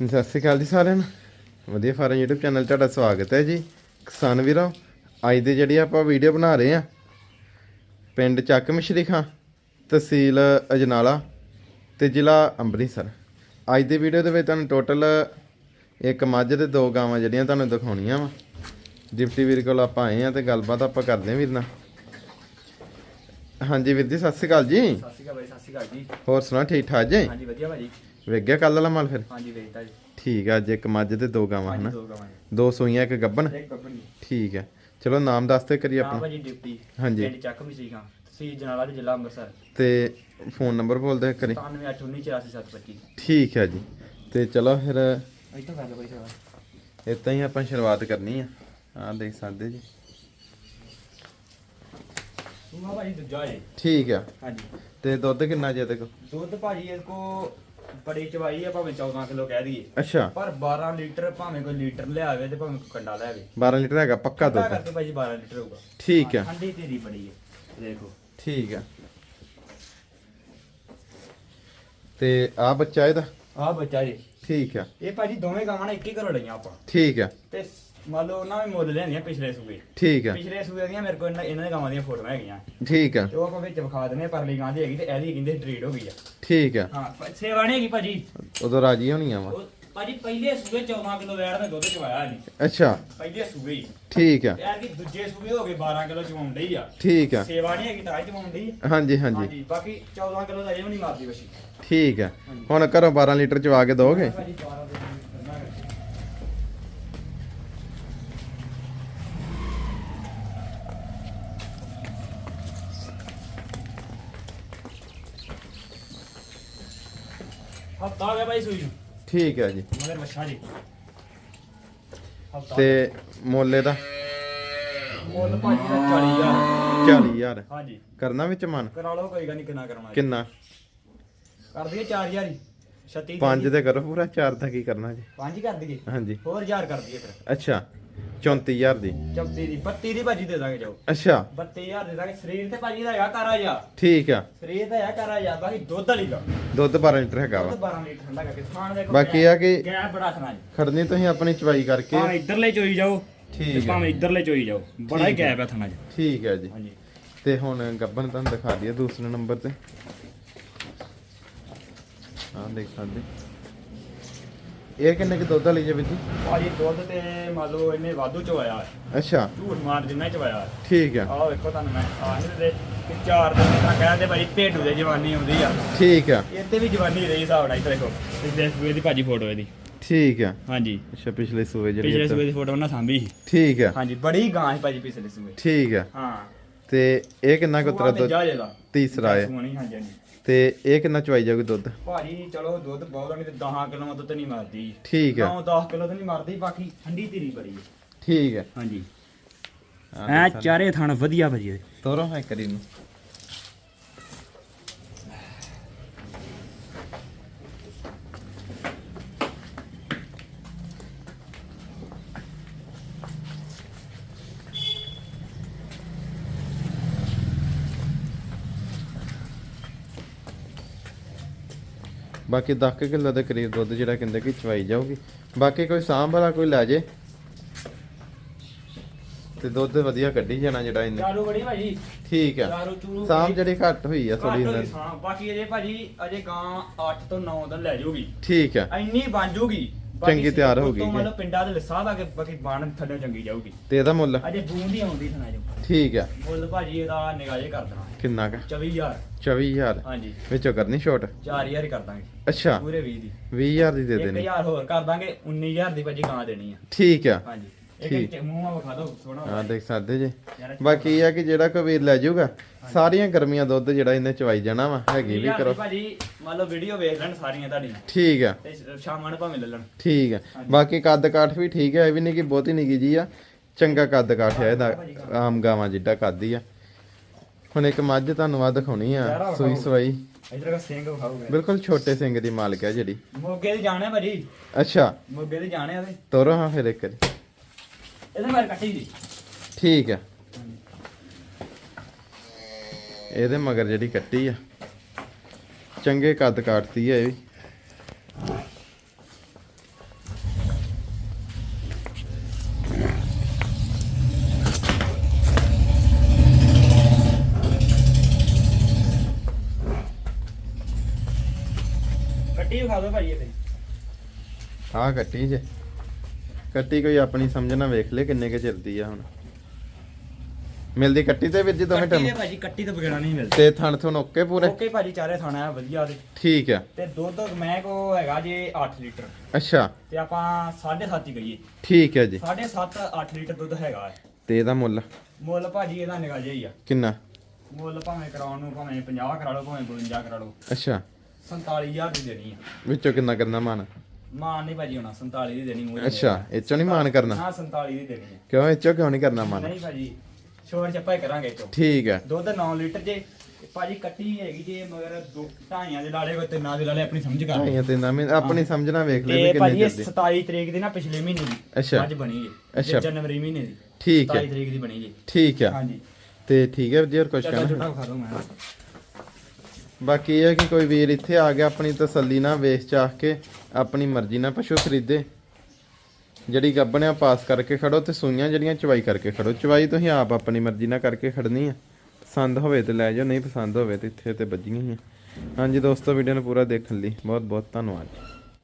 ਸਤਿ ਸ਼੍ਰੀ ਅਕਾਲ ਜੀ ਸਾਰਿਆਂ ਨੂੰ। ਵਧੀਆ ਫਾਰਮ YouTube ਚੈਨਲ ਤੁਹਾਡਾ ਸਵਾਗਤ ਹੈ ਜੀ। ਕਿਸਾਨ ਵੀਰੋ ਅੱਜ ਦੇ ਜਿਹੜੀ ਆਪਾਂ ਵੀਡੀਓ ਬਣਾ ਰਹੇ ਆ ਪਿੰਡ ਚੱਕ ਮਿਸ਼ਰੀ ਖਾਂ ਤਹਿਸੀਲ ਅਜਨਾਲਾ ਤੇ ਜ਼ਿਲ੍ਹਾ ਅੰਮ੍ਰਿਤਸਰ। ਅੱਜ ਦੀ ਵੀਡੀਓ ਦੇ ਵਿੱਚ ਤੁਹਾਨੂੰ ਟੋਟਲ ਇੱਕ ਮੱਝ ਤੇ ਦੋ ਗਾਵਾਂ ਜਿਹੜੀਆਂ ਤੁਹਾਨੂੰ ਦਿਖਾਉਣੀਆਂ ਵਾ। ਡਿਪਟੀ ਵੀਰ ਕੋਲ ਆਪਾਂ ਆਏ ਆ ਤੇ ਗੱਲਬਾਤ ਆਪਾਂ ਕਰਦੇ ਆ ਵੀਰ ਨਾਲ। ਹਾਂਜੀ ਵੀਰ ਜੀ ਸਤਿ ਸ਼੍ਰੀ ਅਕਾਲ ਜੀ। ਸਤਿ ਸ਼੍ਰੀ ਅਕਾਲ ਬਾਈ ਸਤਿ ਸ਼੍ਰੀ ਅਕਾਲ ਜੀ। ਹੋਰ ਸੁਣਾ ਠੀਕ ਠਾਕ ਜੀ? ਹਾਂਜੀ ਵਧੀਆ ਭਾਜੀ। ਵੇਖ ਗਿਆ ਕੱਲ ਵਾਲਾ ਮਾਲ ਫਿਰ? ਹਾਂਜੀ ਵੇਚਦਾ ਜੀ। ਠੀਕ ਆ ਅੱਜ ਇੱਕ ਮੱਝ ਤੇ ਦੋ ਗਾਵਾਂ ਹਨਾ? ਦੋ ਗਾਵਾਂ ਦੋ ਸੂਈਆਂ ਇੱਕ ਗੱਬਨ ਇੱਕ ਗੱਬਣੀ ਠੀਕ ਹੈ ਚਲੋ ਨਾਮ ਦੱਸਦੇ ਕਰੀ ਨਾਮ ਆਪਣਾ। ਭਾਜੀ ਡਿਪਟੀ ਹਾਂਜੀ। ਪਿੰਡ ਚੱਕ ਖਾਂ ਤਹਿਸੀਲ ਜਨਾਲਾ ਤੇ ਜ਼ਿਲ੍ਹਾ ਅੰਮ੍ਰਿਤਸਰ। ਤੇ ਫੋਨ ਨੰਬਰ ਬੋਲਦੇ ਕਰੀ 9881944725 ਠੀਕ ਹੈ ਜੀ। ਤੇ ਚਲੋ ਫਿਰ ਇੱਥੋਂ ਕਰ ਲਓ ਸੇਵਾ ਇਤਾਂ ਹੀ ਆਪਾਂ ਸ਼ੁਰੂਆਤ ਕਰਨੀ ਆ। ਆਹ ਦੇਖ ਸਕਦੇ ਜੀ। ਤੂੰ ਆ ਭਾਜੀ ਦੂਜਾ ਜੀ ਠੀਕ ਆ। ਹਾਂਜੀ। ਤੇ ਦੁੱਧ ਕਿੰਨਾ ਜੇ ਤੱਕ ਦੁੱਧ ਭਾਜੀ ਇਹ ਕੋ ਬੜੀ ਚਵਾਈ ਆ ਭਾਵੇਂ 14 ਕਿਲੋ ਕਹਿ ਦਈਏ। ਅੱਛਾ। ਪਰ 12 ਲੀਟਰ ਭਾਵੇਂ ਕੋਈ ਲੀਟਰ ਲਿਆਵੇ ਤੇ ਭਾਵੇਂ ਕੋਈ ਕੰਡਾ ਲਿਆਵੇ। 12 ਲੀਟਰ ਹੈਗਾ ਪੱਕਾ ਦੁੱਧ। ਕਰਕੇ ਭਾਜੀ 12 ਲੀਟਰ ਹੋਊਗਾ। ਠੀਕ ਆ। ਠੰਡੀ ਤੇਰੀ ਬੜੀ ਹੈ ਦੇਖੋ। ਠੀਕ ਆ। ਤੇ ਆ ਬੱਚਾ ਇਹਦਾ? ਆ ਬੱਚਾ ਜੀ। ਠੀਕ ਆ। ਇਹ ਭਾਜੀ ਦੋਵੇਂ ਗਾਵਾਂ ਨੇ ਇੱਕ ਹੀ ਘਰੋਂ ਲਈਆਂ ਆਪਾਂ। ਠੀਕ ਆ। ਤੇ ਮੰਨ ਲਓ ਉਹਨਾਂ ਵੀ ਮੁੱਲ ਲੈਣੀਆਂ ਪਿਛਲੇ ਸੂਬੇ ਠੀਕ ਆ। ਪਿਛਲੇ ਸੂਬੇ ਦੀਆਂ ਮੇਰੇ ਕੋਲ ਇਹਨਾਂ ਇਹਨਾਂ ਦੇ ਗਾਵਾਂ ਦੀਆਂ ਫੋਟੋਆਂ ਹੈਗੀਆਂ। ਠੀਕ ਆ। ਤੇ ਉਹ ਆਪਾਂ ਵਿੱਚ ਵਿਖਾ ਦਿੰਦੇ ਆ ਪਰਲੀ ਗਾਂ ਦੀ ਹੈਗੀ ਤੇ ਇਹਦੀ ਕਹਿੰਦੇ ਟ੍ਰੀਟ ਹੋ ਗਈ ਆ। ਠੀਕ ਆ। ਹਾਂ ਪ- ਸੇਵਾ ਨਹੀਂ ਹੈਗੀ ਭਾਜੀ। ਉਦੋਂ ਰਾਜੀ ਹੋਣੀਆਂ ਵਾ। ਉਹ ਭਾਜੀ ਪਹਿਲੇ ਸੂਬੇ 14 ਕਿਲੋ ਵੈੜ ਦਾ ਦੁੱਧ ਚਵਾਇਆ ਨਹੀਂ ਅੱਛਾ। ਪਹਿਲੇ ਸੂਬੇ ਹੀ। ਠੀਕ ਆ। ਤੇ ਯਾਰ ਕਿ ਦੂਜੇ ਸੂਬੇ ਹੋ ਗਏ 12 ਕਿਲੋ ਚਵਾਉਂਦੇ ਹੀ ਆ। ਠੀਕ ਆ। ਸੇਵਾ ਨਹੀਂ ਹੈਗੀ ਤਾਂ ਹੀ ਚਵਾਉਂਦੀ ਹਾਂਜੀ ਹਾਂਜੀ। ਹਾਂਜੀ ਬਾਕੀ 14 ਕਿਲੋ ਦਾ ਇਹ ਵੀ ਨਹੀਂ ਮਾਰਦੀ ਵਸ਼ੀ। ਠੀਕ ਆ। ਹੁਣ ਘਰੋਂ 12 ਲੀਟਰ ਚਵਾ ਕੇ ਦੋਗੇ? ਭਾਜੀ 12 ਦੇ ਹਫਤਾ ਗਿਆ ਸੂਈ ਨੂੰ। ਠੀਕ ਹੈ ਜੀ। ਮਗਰ ਮੱਛਾ ਜੀ। ਹਫਤਾ ਤੇ ਮੁੱਲ ਇਹਦਾ? ਮੁੱਲ ਭਾਜੀ ਦਾ 40000 40000 ਹਾਂਜੀ। ਕਰਨਾ ਵਿੱਚ ਮਨ? ਕਰਾ ਲਓ ਕੋਈ ਗੱਲ ਨਹੀਂ ਕਿੰਨਾ ਜੀ। ਕਿੰਨਾ? ਕਰ ਦਈਏ 4000 ਹੀ। 36 ਪੰਜ ਤੇ ਕਰੋ ਪੂਰਾ 4 ਦਾ ਕੀ ਕਰਨਾ ਜੀ? ਪੰਜ ਹੀ ਕਰ ਦਈਏ। ਹਾਂਜੀ। ਹੋਰ 1000 ਕਰ ਦਈਏ ਫਿਰ। ਅੱਛਾ। 34000 ਦੀ। 34 ਦੀ 32 ਦੀ ਭਾਜੀ ਦੇ ਦਾਂਗੇ ਜਾਓ। ਅੱਛਾ। 32000 ਦੇ ਦਾਂਗੇ। ਸਰੀਰ ਤੇ ਭਾਜੀ ਦਾ ਹੈਗਾ ਕਾਰਾ ਜਾ ਠੀਕ ਆ। ਸਰੀਰ ਦਾ ਹੈਗਾ ਕਾਰਾ ਜਾ ਬਾਕੀ ਦੁੱਧ ਵਾਲੀ ਦਾ ਦੁੱਧ 12 ਲੀਟਰ ਹੈਗਾ ਦੁੱਧ ਵਾ 12 ਲੀਟਰ ਠੰਡਾ ਕਰਕੇ ਖਾਣ ਦੇ ਬਾਕੀ ਇਹ ਆ ਕਿ ਗੈ ਬੜਾ ਖਾਣਾ ਜੀ ਖੜਨੀ ਤੁਸੀਂ ਆਪਣੀ ਚਵਾਈ ਕਰਕੇ। ਭਾਵੇਂ ਇੱਧਰਲੇ ਚੋਈ ਜਾਓ ਠੀਕ ਤੇ ਹੈ। ਭਾਵੇਂ ਇੱਧਰਲੇ ਚੋਈ ਜਾਓ। ਬੜਾ ਹੀ ਠੀਕ ਹੈ। ਗੈਪ ਹੈ ਥਾਣਾ ਜੀ ਠੀਕ ਹੈ ਜੀ। ਹਾਂਜੀ। ਤੇ ਹੁਣ ਗੱਬਨ ਤੁਹਾਨੂੰ ਦਿਖਾ ਦਈਏ ਦੂਸਰੇ ਨੰਬਰ ਤੇ। ਆਹ ਦੇਖ ਸਕਦੇ। ਇਹ ਕਿੰਨੇ ਕਿ ਦੁੱਧ ਵਾਲੀ ਜੇ ਵਿੱਚ ਭਾਜੀ ਦੁੱਧ ਤੇ ਮੰਨ ਲਓ ਇਹਨੇ ਵਾਧੂ ਚਵਾਇਆ। ਅੱਛਾ। ਝੂਠ ਮਾਰ ਜਿੰਨਾ ਚਵਾਇਆ। ਠੀਕ ਆ ਆਹ ਵੇਖੋ ਤੁਹਾਨੂੰ ਮੈਂ ਆਹ ਦੇ ਚਾਰ ਦਿਨ ਤਾਂ ਕਹਿੰਦੇ ਭਾਜੀ ਭੇਡੂ ਦੇ ਜਵਾਨੀ ਆਉਂਦੀ ਆ। ਠੀਕ ਆ ਇੱਥੇ ਵੀ ਜਵਾਨੀ ਰਹੀ ਹਿਸਾਬ ਨਾਲ ਇੱਥੇ ਦੇਖੋ। ਪਿਛਲੇ ਸੂਏ ਦੀ ਭਾਜੀ ਫੋਟੋ ਇਹਦੀ। ਠੀਕ ਆ ਹਾਂਜੀ। ਅੱਛਾ ਪਿਛਲੇ ਸੂਏ ਜਿਹੜੀ ਪਿਛਲੇ ਸੂਏ ਦੀ ਫੋਟੋ ਉਹਨਾਂ ਸਾਂਭੀ ਸੀ। ਠੀਕ ਆ ਹਾਂਜੀ ਬੜੀ ਗਾਂ ਹੈ ਭਾਜੀ ਪਿਛਲੇ ਸੂਏ। ਠੀਕ ਆ ਹਾਂ। ਤੇ ਇਹ ਕਿੰਨਾ ਕੁ ਤਰਾ ਜਾ ਤੀਸਰਾ ਹੈ। ਸੋਣੀ ਹਾਂਜੀ ਹਾਂਜੀ। ਤੇ ਇਹ ਕਿੰਨਾ ਚਵਾਈ ਜਾਊਗੀ ਦੁੱਧ? ਭਾਜੀ ਚਲੋ ਦੁੱਧ ਬਹੁਤ ਨਹੀਂ ਤੇ 10 ਕਿਲੋ ਦੁੱਧ ਨਹੀਂ ਮਾਰਦੀ। ਠੀਕ ਆ। 9 10 ਕਿਲੋ ਤਾਂ ਨਹੀਂ ਮਾਰਦੀ ਬਾਕੀ ਠੰਡੀ ਤੇਰੀ ਬੜੀ ਹੈ ਠੀਕ ਆ। ਹਾਂਜੀ। ਐ। ਚਾਰੇ ਥਣ ਵਧੀਆ ਭਾਜੀ। ਤੋਰੋ ਹੈ ਕਰੀ ਨੂੰ ਬਾਕੀ 10 ਕਿਲੋ ਦੇ ਕਰੀਬ ਦੁੱਧ ਜਿਹੜਾ ਕਹਿੰਦੇ ਕਿ ਚਵਾਈ ਜਾਊਗੀ। ਬਾਕੀ ਕੋਈ ਸਾਂਭ ਵਾਲਾ ਕੋਈ ਲੈ ਜੇ। ਤੇ ਦੁੱਧ ਵਧੀਆ ਕੱਢੀ ਜਾਣਾ ਜਿਹੜਾ ਇਹਨੇ। ਚਾਰੂ ਬੜੀ ਭਾਜੀ। ਠੀਕ ਆ। ਚੂਰੂ ਸਾਂਭ ਜਿਹੜੀ ਘੱਟ ਹੋਈ ਆ ਥੋੜੀ ਇਹਨਾਂ ਸਾਂ ਬਾਕੀ ਅਜੇ ਭਾਜੀ ਅਜੇ ਗਾਂ 8 ਤੋਂ 9 ਦਿਨ ਲੈ ਜਾਊਗੀ। ਠੀਕ ਆ। ਇੰਨੀ ਬਣ ਜੂਗੀ ਚੰਗੀ ਤਿਆਰ ਹੋ ਗਈ। ਤੋਂ ਜੀ। ਮਤਲਬ ਪਿੰਡਾਂ ਦੇ ਲਿਸਾ ਦਾ ਕਿ ਬਾਕੀ ਬਣ ਥੱਲੇ ਚੰਗੀ ਜਾਊਗੀ। ਤੇ ਇਹਦਾ ਮੁੱਲ? ਅਜੇ ਬੂੰਦ ਹੀ ਆਉਂਦੀ ਥਣਾ ਜੋ ਠੀਕ ਆ। ਮੁੱਲ ਭਾਜੀ ਇਹਦਾ ਨਿਗਾਹੇ ਕਰ ਦੇਣਾ। ਕਿੰਨਾ ਕਾ? 24000 24000 ਹਾਂਜੀ। ਵਿੱਚੋਂ ਕਰਨੀ ਛੋਟ 4000 ਹੀ ਕਰ ਦਾਂਗੇ। ਅੱਛਾ। ਪੂਰੇ 20 ਦੀ। 20000 ਦੀ ਦੇ ਦੇਣੀ। 1000 ਹੋਰ ਕਰ ਦਾਂਗੇ 19000 ਦੀ ਭਾਜੀ ਗਾਂ ਦੇਣੀ ਆ। ਠੀਕ ਆ। ਹਾਂਜੀ। ਠੀਕ। ਮੂੰਹਾਂ ਵਿਖਾ ਦਿਓ ਸੋਹਣਾ ਆ ਦੇਖ ਸਕਦੇ ਜੀ। ਬਾਕੀ ਇਹ ਆ ਕਿ ਜਿਹੜਾ ਲੈ ਜਾਊਗਾ ਸਾਰੀਆਂ ਗਰਮੀਆਂ ਦੁੱਧ ਜਿਹੜਾ ਇਹਨੇ ਚਵਾਈ ਜਾਣਾ ਵਾ ਹੈਗੀ ਵੀ 20,000 ਦੀ ਕਰੋ। ਭਾਜੀ ਮੰਨ ਲਓ ਵੀਡੀਓ ਵੇਖ ਲੈਣ ਸਾਰੀਆਂ ਤੁਹਾਡੀਆਂ। ਠੀਕ ਆ। ਤੇ ਸ਼ਾਮਾਂ ਨੂੰ ਭਾਵੇਂ ਲੈ ਲੈਣ। ਠੀਕ ਆ। ਬਾਕੀ ਕੱਦ ਕਾਠ ਵੀ ਠੀਕ ਆ ਇਹ ਵੀ ਨਹੀਂ ਕਿ ਬਹੁਤੀ ਨਿੱਕੀ ਜੀ ਆ। ਚੰਗਾ ਕੱਦ ਕਾਠ ਆ ਇਹਦਾ ਆਮ ਗਾਵਾਂ ਜਿੱਡਾ ਕੱਦ ਹੀ ਆ। ਹੁਣ ਇੱਕ ਮੱਝ ਤੁਹਾਨੂੰ ਆ ਦਿਖਾਉਣੀ ਆ ਸੂਈ। ਸਵਾਈ। ਇਧਰ ਦਾ ਸਿੰਘ ਵਿਖਾਊਗਾ। ਬਿਲਕੁਲ ਛੋਟੇ ਸਿੰਘ ਦੀ ਮਾਲਕ ਹੈ ਜਿਹੜੀ। ਮੋਗੇ ਦੇ ਜਾਣੇ ਭਾਜੀ। ਅੱਛਾ। ਮੋਗੇ ਦੇ ਜਾਣੇ ਉਹਦੇ। ਤੋਰੋ ਹਾਂ ਫਿਰ ਇੱਕ। ਇਹਦੇ ਬਾਰੇ ਕੱਟੀ ਜੀ। ਠੀਕ ਆ। ਇਹਦੇ ਮਗਰ ਜਿਹੜੀ ਕੱਟੀ ਆ ਚੰਗੇ ਕੱਦ ਕਾਟਤੀ ਆ ਇਹ ਵੀ। ਵਿਖਾ ਦਿਓ ਭਾਜੀ ਇਹਦੇ ਆਹ ਕੱਟੀ ਜੇ। ਕੱਟੀ ਕੋਈ ਆਪਣੀ ਸਮਝ ਨਾ ਵੇਖ ਲੈ ਕਿੰਨੇ ਕੇ ਚਿਰਦੀ ਆ ਹੁਣ। ਮਿਲਦੀ ਕੱਟੀ ਤੇ ਵੀਰ ਜੀ ਦੋਵੇਂ ਕੱਟੀ ਟਮ ਦੇ ਭਾਜੀ ਕੱਟੀ ਤੋਂ ਬਗੜਾ ਨਹੀਂ ਮਿਲਦਾ। ਤੇ ਥਣ ਥਣ ਓਕੇ ਪੂਰੇ? ਓਕੇ ਭਾਜੀ ਚਾਰੇ ਥਾਣਾ ਆ ਵਧੀਆ ਉਹਦੇ। ਠੀਕ ਆ। ਤੇ ਦੁੱਧ ਮੈਂ ਕੋ ਹੈਗਾ ਜੇ 8 ਲੀਟਰ। ਅੱਛਾ। ਤੇ ਆਪਾਂ 7.5 ਹੀ ਗਈਏ ਠੀਕ ਹੈ ਜੀ। 7.5 8 ਲੀਟਰ ਦੁੱਧ ਹੈਗਾ ਹੈ। ਤੇ ਇਹਦਾ ਮੁੱਲ? ਮੁੱਲ ਭਾਜੀ ਇਹਦਾ ਨਿਕਲ ਜਾਈ ਆ। ਕਿੰਨਾ? ਮੁੱਲ ਭਾਵੇਂ ਕਰਾਉਣ ਨੂੰ ਭਾਵੇਂ 50 ਕਰਾ ਲਓ ਭਾਵੇਂ 52 ਕਰਾ ਲਓ। ਅੱਛਾ। 47000 ਦੀ ਦੇਣੀ ਆ। ਵਿੱਚੋਂ ਕਿੰਨਾ ਕਰਨਾ ਮਾਨ? ਮਾਨ ਨਹੀਂ ਭਾਜੀ ਹੋਣਾ 47 ਦੀ ਦੇਣੀ ਮੂੰਹ ਅੱਛਾ ਇਹ ਚੋਂ ਨਹੀਂ ਮਾਨ ਕਰਨਾ? ਹਾਂ 47 ਦੀ ਦੇਣੀ ਆ। ਕਿਉਂ ਇਹ ਚੋਂ ਕਿਉਂ ਨਹੀਂ ਕਰਨਾ ਮਾਨ? ਨਹੀਂ ਭਾਜੀ ਛੋੜ ਚੱਪਾ ਹੀ ਕਰਾਂਗੇ ਚੋ ਠੀਕ ਹੈ ਦੁੱਧ 9 ਲੀਟਰ ਜੇ ਭਾਜੀ ਕੱਟੀ ਹੈਗੀ ਜੇ ਮਗਰ ਦੋ ਢਾਈਆਂ ਦੇ ਲਾਲੇ ਕੋ ਤੇ ਨਾ ਦੇ ਲਾਲੇ ਆਪਣੀ ਸਮਝ ਕਰ। ਢਾਈਆਂ ਤੇ ਨਾ ਮੈਂ ਆਪਣੀ ਸਮਝਣਾ ਵੇਖ ਲੈ ਕਿੰਨੇ ਭਾਜੀ ਇਹ ਚਿਰ ਦੀ 27 ਤਰੀਕ ਦੀ ਨਾ ਪਿਛਲੇ ਮਹੀਨੇ ਦੀ ਅੱਛਾ। ਅੱਜ ਬਣੀ ਜੀ ਅੱਛਾ। ਜਨਵਰੀ ਮਹੀਨੇ ਦੀ। ਠੀਕ 27 ਹੈ ਤਰੀਕ ਦੀ ਬਣੀ ਜੀ। ਠੀਕ ਹੈ ਹਾਂਜੀ। ਤੇ ਠੀਕ ਹੈ ਜੀ ਹੋਰ ਕੁਝ ਕਹਿਣਾ। ਛੋਟਾ ਖਾ ਦੋ ਮੈਂ। ਬਾਕੀ ਇਹ ਹੈ ਕਿ ਕੋਈ ਵੀਰ ਇੱਥੇ ਆ ਗਿਆ, ਆਪਣੀ ਤਸੱਲੀ ਨਾਲ ਵੇਚ ਚਾਹ ਕੇ, ਆਪਣੀ ਮਰਜ਼ੀ ਨਾਲ ਪਸ਼ੂ ਖਰੀਦੇ। ਜਿਹੜੀ ਗੱਬਣਿਆ ਪਾਸ ਕਰਕੇ ਖੜੋ ਤੇ ਸੂਈਆਂ ਜਿਹੜੀਆਂ ਚਵਾਈ ਕਰਕੇ ਖੜੋ। ਚਵਾਈ ਤੁਸੀਂ ਆਪ ਆਪਣੀ ਮਰਜ਼ੀ ਨਾਲ ਕਰਕੇ ਖੜਨੀ ਆ। ਪਸੰਦ ਹੋਵੇ ਤੇ ਲੈ ਜਾਓ, ਨਹੀਂ ਪਸੰਦ ਹੋਵੇ ਤੇ ਇੱਥੇ ਤੇ ਵੱਜੀਆਂ ਹੀ ਆ। ਹਾਂਜੀ ਦੋਸਤੋ ਵੀਡੀਓ ਨੂੰ ਪੂਰਾ ਦੇਖਣ ਲਈ ਬਹੁਤ ਬਹੁਤ ਧੰਨਵਾਦ।